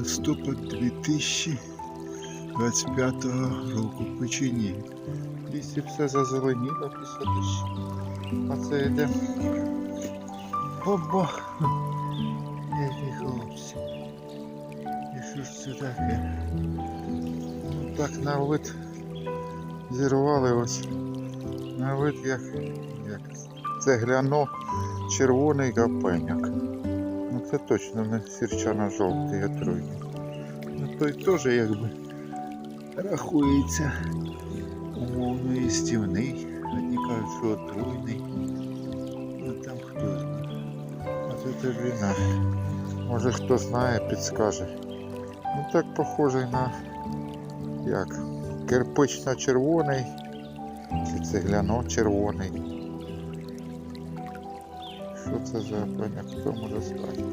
Листопад 2025 року. Печені. В Лісі все зазеленіло після дощу. А це йде. Опа! Які хлопці. І що ж це таке? Так на вид зірвали ось. На вид як, як цегляно червоний капеняк. Ну це точно не сірчано-жовтий отруйний. Ну той теж якби рахується умовно їстівний. Одні кажуть, що отруйний. Ну там хто. А це війна. Може хто знає, підскаже. Ну так похожий на як? Кирпично-червоний чи цегляно-червоний. Що це за пеняк, хто може сказати?